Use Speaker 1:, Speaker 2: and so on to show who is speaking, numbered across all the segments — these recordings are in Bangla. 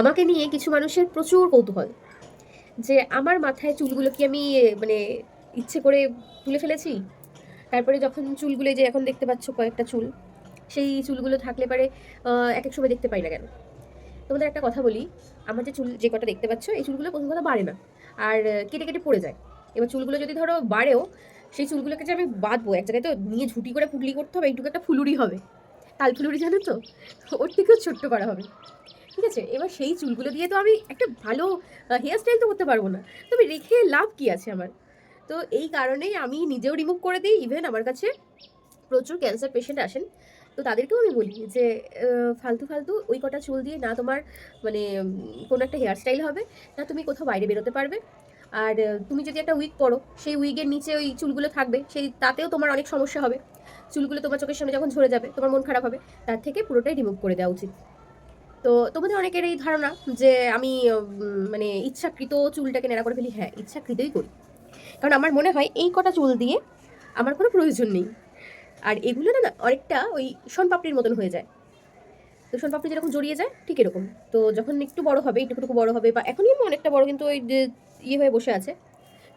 Speaker 1: আমাকে নিয়ে কিছু মানুষের প্রচুর কৌতূহল যে আমার মাথায় চুলগুলো কি আমি মানে ইচ্ছে করে তুলে ফেলেছি? তারপরে যখন চুলগুলো যে এখন দেখতে পাচ্ছ কয়েকটা চুল, সেই চুলগুলো থাকলে পারে এক এক সময় দেখতে পাই না কেন? তোমাদের একটা কথা বলি, আমার যে চুল যে কটা দেখতে পাচ্ছ, এই চুলগুলো প্রথম কথা বাড়ে না। আর কেটে কেটে পড়ে যায়। এবার চুলগুলো যদি ধরো বাড়েও, সেই চুলগুলোকে যে আমি বাঁধবো, এক জায়গায় তো নিয়ে ঝুটি করে পুটলি করতে হবে, এইটুকু একটা ফুলুরি হবে। তাল ফুলুরি জানো তো? ওর থেকেও ছোট্ট করা হবে। ঠিক আছে? এবার সেই চুলগুলো দিয়ে তো আমি একটা ভালো হেয়ার স্টাইল তো করতে পারব না। তবে রেখে লাভ কী আছে আমার? তো এই কারণেই আমি নিজেও রিমুভ করে দিই। ইভেন আমার কাছে প্রচুর ক্যান্সার পেশেন্ট আসেন। তো তাদেরকেও আমি বলি যে ফালতু ফালতু ওই কটা চুল দিয়ে না তোমার মানে কোনো একটা হেয়ার স্টাইল হবে, না তুমি কোথাও বাইরে বেরোতে পারবে। আর তুমি যদি একটা উইক পরো, সেই উইকের নিচে ওই চুলগুলো থাকবে, সেই তাতেও তোমার অনেক সমস্যা হবে। চুলগুলো তোমার চোখের সামনে যখন ঝরে যাবে, তোমার মন খারাপ হবে, তার থেকে পুরোটাই রিমুভ করে দেওয়া উচিত। তো তোমাদের অনেকের এই ধারণা যে আমি মানে ইচ্ছাকৃত চুলটাকে নেড়া করে ফেলি হ্যাঁ ইচ্ছাকৃতই করি। কারণ আমার মনে হয় এই কটা চুল দিয়ে আমার কোনো প্রয়োজন নেই। আর এগুলো না অনেকটা ওই শনপাপড়ির মতন হয়ে যায়। তো শনপাপড়ি যেরকম জড়িয়ে যায়, ঠিক এরকম। তো যখন একটু বড় হবে একটুকুটুকু বড় হবে, বা এখনই আমি অনেকটা বড়, কিন্তু ওই ইয়ে হয়ে বসে আছে,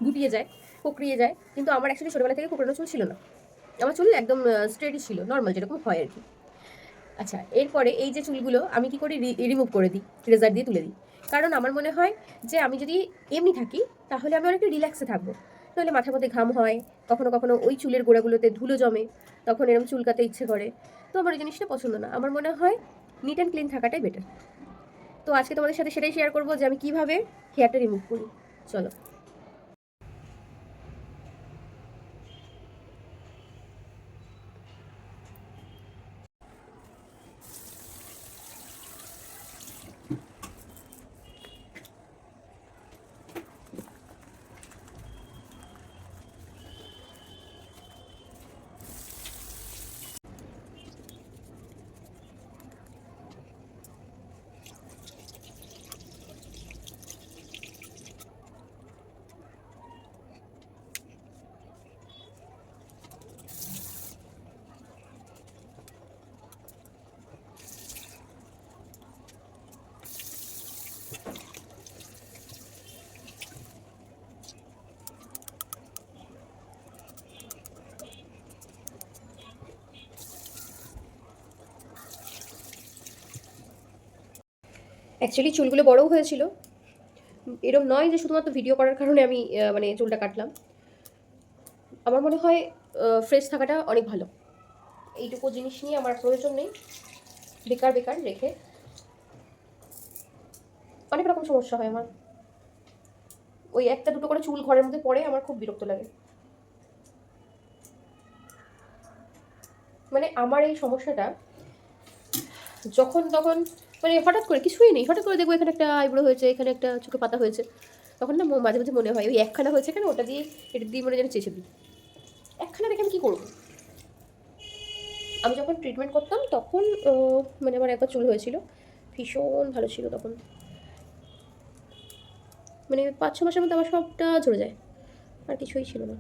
Speaker 1: গুটিয়ে যায়, কোকড়িয়ে যায়, কিন্তু আমার অ্যাকচুয়ালি ছোটোবেলা থেকে কোকড়ানো চুল ছিল না। আমার চুল একদম স্ট্রেটই ছিল নর্মাল যেরকম হয় আর কি। আচ্ছা এরপরে এই যে চুলগুলো আমি কি করি? রিমুভ করে দিই রেজার দিয়ে তুলে দিই। কারণ আমার মনে হয় যে আমি যদি এমনি থাকি, তাহলে আমি অনেকটা রিল্যাক্সে থাকব। নাহলে মাথার মধ্যে ঘাম হয়, কখনো কখনো ওই চুলের গোড়াগুলোতে ধুলো জমে, তখন এরকম চুলকাতে ইচ্ছে করে। তো আমার ওই জিনিসটা পছন্দ না। আমার মনে হয় নিট অ্যান্ড ক্লিন থাকাটাই বেটার তো আজকে তোমাদের সাথে সেটাই শেয়ার করব যে আমি কীভাবে হেয়ারটা রিমুভ করি। চলো। অ্যাকচুয়ালি চুলগুলো বড়ও হয়েছিল। এরকম নয় যে শুধুমাত্র ভিডিও করার কারণে আমি মানে চুলটা কাটলাম। আমার মনে হয় ফ্রেশ থাকাটা অনেক ভালো। এইটুকু জিনিস নিয়ে আমার প্রয়োজন নেই। বেকার বেকার রেখে। অনেক রকম সমস্যা হয় আমার। ওই একটা দুটো করে চুল ঘরের মধ্যে পড়ে আমার খুব বিরক্ত লাগে। মানে আমার এই সমস্যাটা যখন তখন মানে হঠাৎ করে, কিছুই নেই। হঠাৎ করে দেখব এখানে একটা আইব্রো হয়েছে, এখানে একটা চোখে পাতা হয়েছে। তখন না মাঝে মাঝে মনে হয়, ওই একখানা হয়েছে কেন ওটা দিয়ে এটা দিয়ে মনে যেন চেঁচে দিই। একখানা রেখে আমি কী করব? আমি যখন ট্রিটমেন্ট করতাম, তখন মানে আমার একবার চুল হয়েছিল। ভীষণ ভালো ছিল তখন। মানে পাঁচ ছ মাসের মধ্যে আমার সবটা ঝরে যায়। আর কিছুই ছিল না।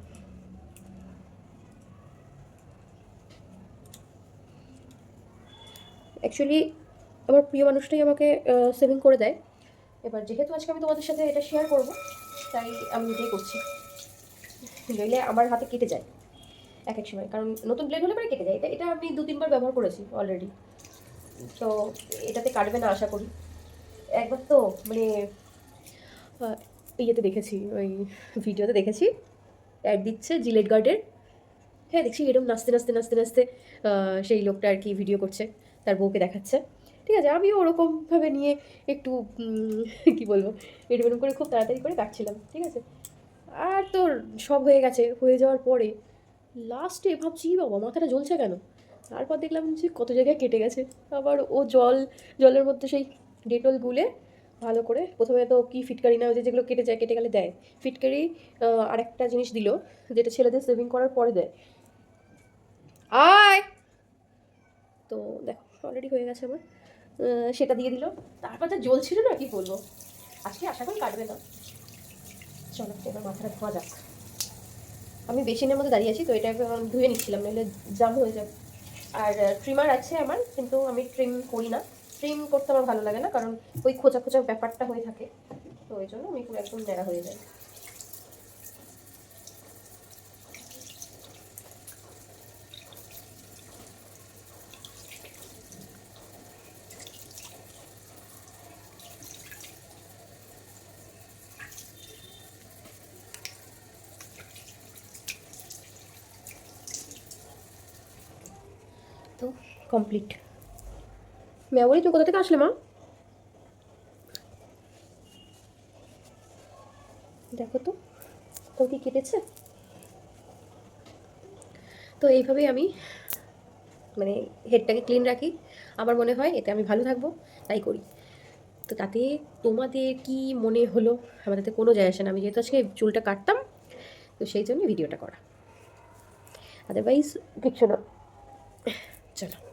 Speaker 1: অ্যাকচুয়ালি আমার প্রিয় মানুষটাই আমাকে সেভিং করে দেয়। এবার যেহেতু আজকে আমি তোমাদের সাথে এটা শেয়ার করব, তাই আমি নিজেই করছি। নইলে আমার হাতে কেটে যায় এক এক সময়। কারণ নতুন ব্লেড হলে পরে কেটে যায়। এটা এটা আমি দু তিনবার ব্যবহার করেছি অলরেডি তো এটাতে কাটবে না আশা করি। একবার তো মানে ইয়েতে দেখেছি, ওই ভিডিওতে দেখেছি। অ্যাড দিচ্ছে জিলেট গার্ডের হ্যাঁ দেখছি এরকম নাচতে নাচতে নাচতে নাচতে সেই লোকটা আর কি ভিডিও করছে, তার বউকে দেখাচ্ছে। ঠিক আছে, আমিও ওরকমভাবে নিয়ে একটু কি বলব এরকম করে খুব তাড়াতাড়ি করে কাটছিলাম, ঠিক আছে? আর তোর সব হয়ে গেছে, হয়ে যাওয়ার পরে লাস্টে ভাবছি, "ই বাবা, মাথাটা জ্বলছে কেন? তারপর দেখলাম যে কত জায়গায় কেটে গেছে। আবার ও জল, জলের মধ্যে সেই ডেটল গুলে ভালো করে প্রথমে তো কি ফিটকারি না ওই যেগুলো কেটে যায়, কেটে গেলে দেয়। ফিটকারি আরেকটা জিনিস দিল, যেটা ছেলেদের সেভিং করার পরে দেয়। আয়! তো দেখো অলরেডি হয়ে গেছে আমার। সেটা দিয়ে দিল। তারপর যা জ্বলছিল না, কি বলব? আজকে আশা করি কাটবে না। চলো, এবার মাথাটা ধোয়া যাক। আমি বেসিনের মধ্যে দাঁড়িয়ে আছি, তো এটা ধুয়ে নিচ্ছিলাম, নাহলে জাম হয়ে যাবে। আর ট্রিমার আছে আমার, কিন্তু আমি ট্রিম করি না। ট্রিম করতে আমার ভালো লাগে না, কারণ ওই খোঁচা খোঁচা ব্যাপারটা হয়ে থাকে। তো ওই জন্য আমি পুরো একদম ন্যাড়া হয়ে যায় তো কমপ্লিট মেয়াবলি তুমি কোথা থেকে আসলে, মা? দেখো তো, তোর কি কেটেছে? তো এইভাবেই আমি মানে হেডটাকে ক্লিন রাখি। আমার মনে হয় এতে আমি ভালো থাকব, তাই করি। তো তাতে তোমাদের কি মনে হলো? আমার তাতে কোনো যায় আসে না। আমি যেহেতু আজকে চুলটা কাটতাম, তো সেই জন্য ভিডিওটা করা। আদারওয়াইজ কিচ্ছু না? চলো